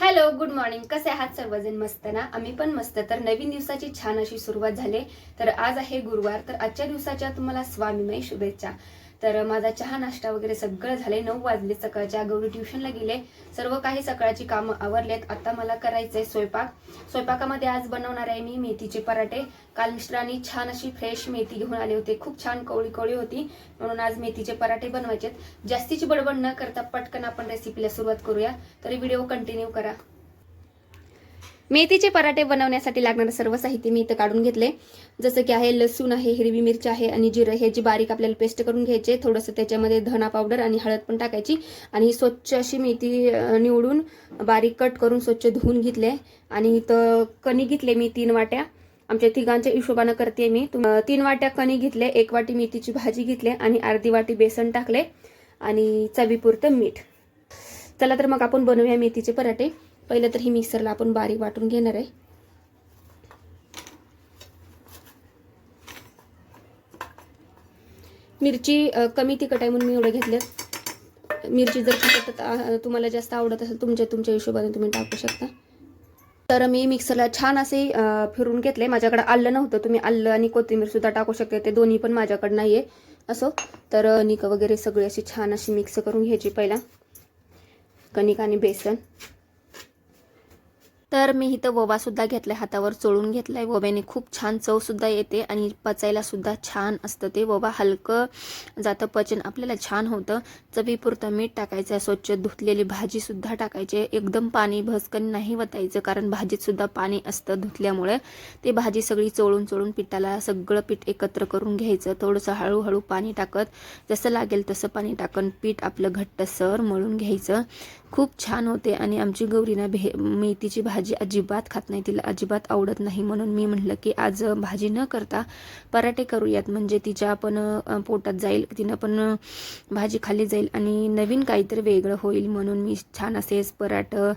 Hello good morning कसे आहात सर्वजण? मस्त ना? आम्ही पण मस्त. तर नवीन दिवसाची छान अशी सुरुवात झाली. तर आज आहे गुरुवार. तर आजच्या दिवसाच्या तुम्हाला स्वामीमय शुभेच्छा. तर माझा चहा नाश्ता वगैरे सगळं झाले नऊ वाजले सकाळच्या गौरी ट्युशनला गेले. सर्व काही सकाळची कामं आवरलेत. आता मला करायचंय स्वयंपाक. स्वयंपाकामध्ये आज बनवणार आहे मी मेथीचे पराठे. काल मिस्टरांनी छान अशी फ्रेश मेथी घेऊन आले होते. खूप छान कवळी कवळी होती. म्हणून आज मेथीचे पराठे बनवायचेत. जास्तीची बडबड न करता पटकन आपण रेसिपीला सुरुवात करूया. तरी व्हिडिओ कंटिन्यू करा. मेथीचे पराठे बनवण्यासाठी लागणारं सर्व साहित्य मी इथं काढून घेतले जसं की आहे लसूण आहे हिरवी मिरची आहे आणि जिरं हे जी बारीक आपल्याला पेस्ट करून घ्यायचे थोडंसं त्याच्यामध्ये धना पावडर आणि हळद पण टाकायची. आणि ही स्वच्छ अशी मेथी निवडून बारीक कट करून स्वच्छ धुवून घेतले आणि इथं कणी घेतले मी तीन वाट्या. आमच्या तिघांच्या हिशोबानं करते मी. तीन वाट्या कणी घेतले एक वाटी मेथीची भाजी घेतले आणि अर्धी वाटी बेसन टाकले आणि चवीपुरतं मीठ. चला तर मग आपण बनवूया मेथीचे पराठे. पहिलं तर ही मिक्सरला आपण बारीक वाटून घेणार आहे. मिरची कमी तिखट आहे म्हणून मी एवढं घेतलं. मिरची जर तिखट तुम्हाला जास्त आवडत असेल तुमच्या तुमच्या हिशोबाने तुम्ही टाकू शकता. तर मी मिक्सरला छान असे फिरून घेतले. माझ्याकडे आलं नव्हतं. तुम्ही आलं आणि कोथिंबीरसुद्धा टाकू शकते. ते दोन्ही पण माझ्याकडे नाही आहे असो. तर कणिक वगैरे सगळी अशी छान अशी मिक्स करून घ्यायची पहिला. कणिक आणि बेसन. तर मी इथं ववासुद्धा घेतलाय हातावर चोळून घेतलाय. वव्याने खूप छान चवसुद्धा येते आणि पचायला सुद्धा छान असतं ते. ववा हलकं जातं पचन आपल्याला छान होतं. चवीपुरतं मीठ टाकायचं स्वच्छ धुतलेली भाजीसुद्धा टाकायची. एकदम पाणी भसकन नाही वतायचं कारण भाजीतसुद्धा पाणी असतं धुतल्यामुळे. ते भाजी सगळी चोळून चोळून पिठाला सगळं पीठ एकत्र करून घ्यायचं. थोडंसं हळूहळू पाणी टाकत जसं लागेल तसं पाणी टाकून. पीठ आपलं घट्टसर मळून घ्यायचं. खूप छान होते आणि आमची गौरीना भे मेथीची भाजी अजिबात खात नाही तिला अजिबात आवडत नाही. म्हणून मी म्हटलं की आज भाजी न करता पराठे करूयात. म्हणजे तिच्या पण पोटात जाईल तिनं पण भाजी खाल्ली जाईल आणि नवीन काहीतरी वेगळं होईल. म्हणून मी छान असेच पराठं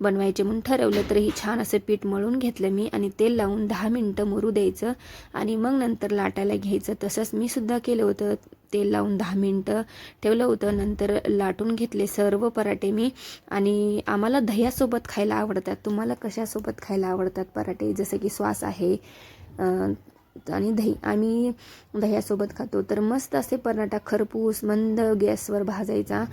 बनवायचे म्हणून ठरवलं तर ही छान असं पीठ मळून घेतलं मी आणि तेल लावून दहा मिनटं मुरू द्यायचं आणि मग नंतर लाटायला घ्यायचं. तसंच मी सुद्धा केलं होतं. तेल लावून दहा मिनटं ठेवलं होतं. नंतर लाटून घेतले सर्व पराठे मी. आणि आम्हाला दह्यासोबत खायला आवडतात. तुम्हाला कशासोबत खायला आवडतात पराठे? जसं की श्वास आहे आणि दही. आम्ही दह्यासोबत खातो. तर मस्त असे पराठा खरपूस मंद गॅसवर भाजायचा.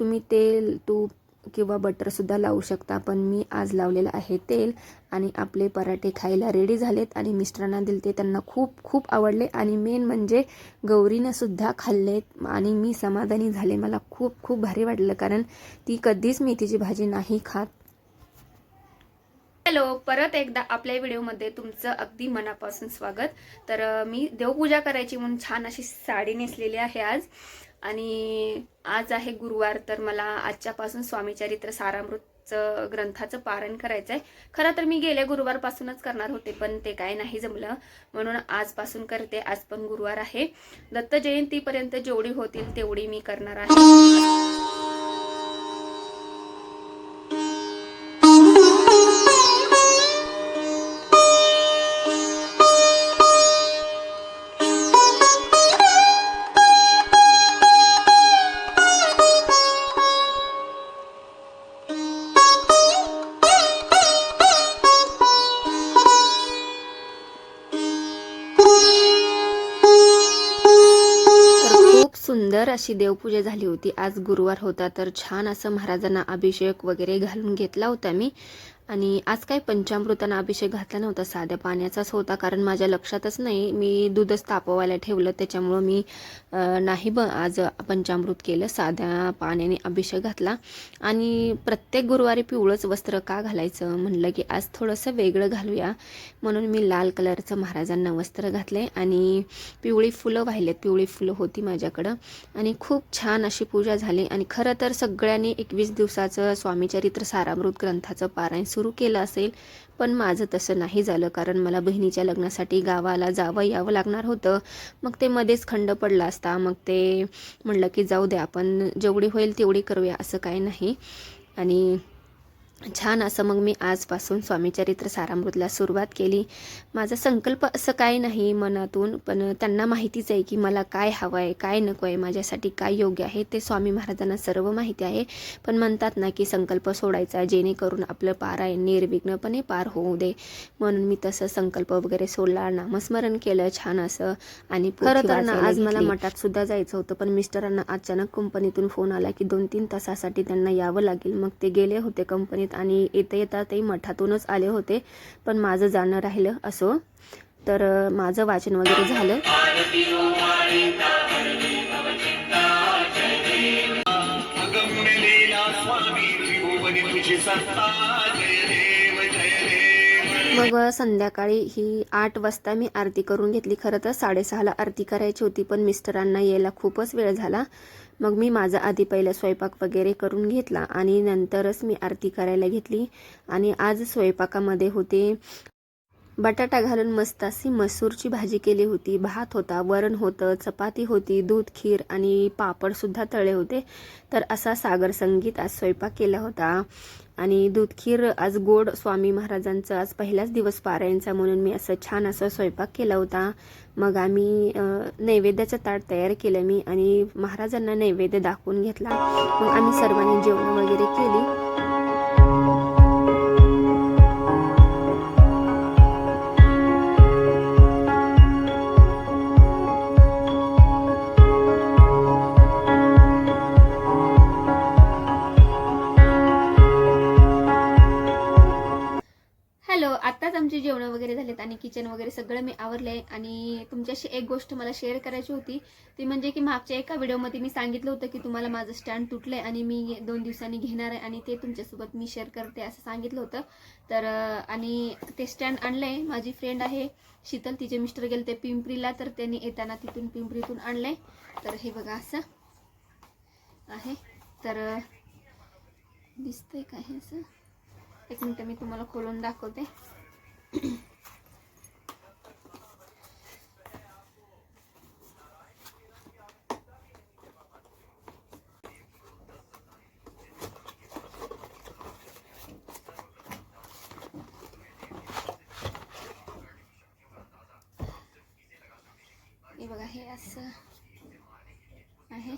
तुम्ही तेल तूप किंवा बटरसुद्धा लावू शकता. पण मी आज लावलेलं आहे तेल आणि आपले पराठे खायला रेडी झालेत आणि मिस्टरांना दिले ते त्यांना खूप खूप आवडले. आणि मेन म्हणजे गौरीनंसुद्धा खाल्लेत आणि मी समाधानी झाले. मला खूप खूप भारी वाटलं कारण ती कधीच मेथीची भाजी नाही खात. हॅलो परत एकदा आपल्या व्हिडिओमध्ये तुमचं अगदी मनापासून स्वागत. तर मी देवपूजा करायची म्हणून छान अशी साडी नेसलेली आहे आज. आणि आज आहे गुरुवार तर मला आजच्यापासून स्वामीचरित्र सारामृतचं ग्रंथाचं पारण करायचं आहे खरं तर मी गेल्या गुरुवारपासूनच करणार होते पण ते काय नाही जमलं. म्हणून आजपासून करते आज पण गुरुवार आहे. दत्त जयंतीपर्यंत जेवढी होतील तेवढी मी करणार आहे. सुंदर अशी देवपूजा झाली होती. आज गुरुवार होता तर छान असं महाराजांना अभिषेक वगैरे घालून घेतला होता मी. आणि आज काय पंचामृतांना अभिषेक घातला नव्हता साध्या पाण्याचाच होता कारण माझ्या लक्षातच नाही मी दूधच तापवायला ठेवलं त्याच्यामुळं मी नाही ब आज पंचामृत केलं साध्या पाण्याने अभिषेक घातला. आणि प्रत्येक गुरुवारी पिवळंच वस्त्र का घालायचं? म्हणलं की आज थोडंसं वेगळं घालूया. म्हणून मी लाल कलरचं महाराजांना वस्त्र घातले आणि पिवळी फुलं वाहिलेत पिवळी फुलं होती माझ्याकडं. आणि खूप छान अशी पूजा झाली. आणि खरं तर सगळ्यांनी एकवीस दिवसाचं स्वामीचरित्र सारामृत ग्रंथाचं पारायण सुरू केलं असेल. पण माझं तसं नाही झालं कारण मला बहिणीच्या लग्नासाठी गावाला जावं यावं लागणार होतं. मग ते मध्येच खंड पडला असता. मग ते म्हणलं की जाऊ दे आपण जेवढी होईल तेवढी करूया असं काही नाही. आणि छान असं मग मी आजपासून स्वामीचरित्र सारामृतला सुरुवात केली. माझा संकल्प असं काही नाही मनातून पण त्यांना माहितीच आहे की मला काय हवं आहे काय नको आहे माझ्यासाठी काय योग्य आहे ते स्वामी महाराजांना सर्व माहिती आहे. पण म्हणतात ना की संकल्प सोडायचा जेणेकरून आपलं पार आहे निर्विघ्नपणे पार होऊ दे. म्हणून मी तसं संकल्प वगैरे सोडला नामस्मरण केलं छान असं आणि खरं तर ना आज मला मठात सुद्धा जायचं होतं पण मिस्टरांना अचानक कंपनीतून फोन आला की दोन तीन तासासाठी त्यांना यावं लागेल. मग ते गेले होते कंपनीत आणि येता येता ते मठातूनच आले होते पण माझं जाणं राहिलं असो. तर माझं वाचन वगैरे झालं. मग संध्याकाळी ही आठ वाजता मी आरती करून घेतली. खरं तर साडेसहाला आरती करायची होती पण मिस्टरांना यायला खूपच वेळ झाला. मग मी माझा आधी पहिला स्वयंपाक वगैरे करून घेतला आणि नंतरच मी आरती करायला घेतली. आणि आज स्वयंपाकामध्ये होते बटाटा घालून मस्त अशी मसूरची भाजी केली होती. भात होता वरण होतं चपाती होती दूध खीर आणि पापडसुद्धा तळे होते. तर असा सागर संगीत आज स्वयंपाक केला होता. आणि दूध खीर आज गोड. स्वामी महाराजांचं आज पहिलाच दिवस पारायणचा म्हणून मी असं छान असं स्वयंपाक केला होता. मग आम्ही नैवेद्याचं ताट तयार केलं मी आणि महाराजांना नैवेद्य दाखवून घेतला. मग आम्ही सर्वांनी जेवण वगैरे केली. झालेत आणि किचन वगैरे सगळं मी आवरले आणि तुमच्याशी एक गोष्ट मला शेअर करायची होती. ती म्हणजे की मागच्या एका व्हिडिओमध्ये मी सांगितलं होतं की तुम्हाला माझं स्टँड तुटलंय आणि मी दोन दिवसांनी घेणार आहे आणि ते तुमच्यासोबत मी शेअर करते असं सांगितलं होतं. तर आणि ते स्टँड आणलंय. माझी फ्रेंड आहे शीतल. तिचे मिस्टर गेले ते पिंपरीला तर त्यांनी येताना तिथून पिंपरीतून आणलंय. तर हे बघा असं आहे. तर दिसतंय का हे असं? एक मिनटं मी तुम्हाला खोलून दाखवते. बघा हे असं आहे.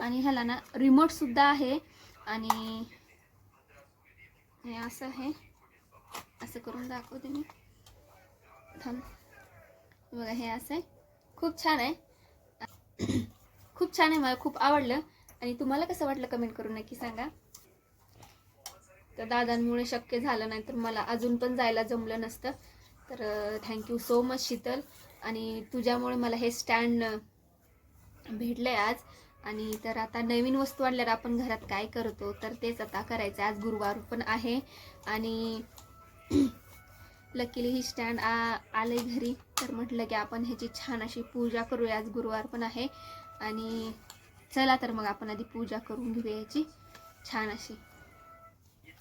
आणि ह्याला ना रिमोट सुद्धा आहे. आणि हे असं आहे. असं करून दाखवते मी. थांब. बघा हे असं आहे. खूप छान आहे. खूप छान आहे मला खूप आवडलं. आणि तुम्हाला कसं वाटलं कमेंट करून नक्की सांगा. तर दादांमुळे शक्य झालं नाही तर मला अजून पण जायला जमलं नसतं. तर थँक्यू सो मच शीतल. आणि तुझ्यामुळे मला हे स्टँड भेटलं आहे आज. आणि तर आता नवीन वस्तू आणल्यावर आपण घरात काय करतो तर तेच आता करायचं आज गुरुवार पण आहे. आणि लकीली ही स्टँड आ आले घरी. तर म्हटलं की आपण ह्याची छान अशी पूजा करूया. आज गुरुवार पण आहे. आणि चला तर मग आपण आधी पूजा करून घेऊया याची. छान अशी.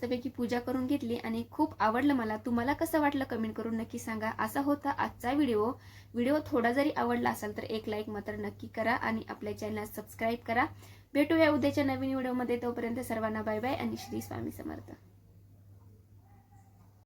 मस्तपैकी पूजा करून घेतली आणि खूप आवडलं मला. तुम्हाला कसं वाटलं कमेंट करून नक्की सांगा. असा होता आजचा व्हिडिओ व्हिडिओ थोडा जरी आवडला असेल तर एक लाईक मात्र नक्की करा आणि आपल्या चॅनलला सबस्क्राईब करा. भेटूया उद्याच्या नवीन व्हिडिओमध्ये तोपर्यंत सर्वांना बाय बाय आणि श्री स्वामी समर्थ.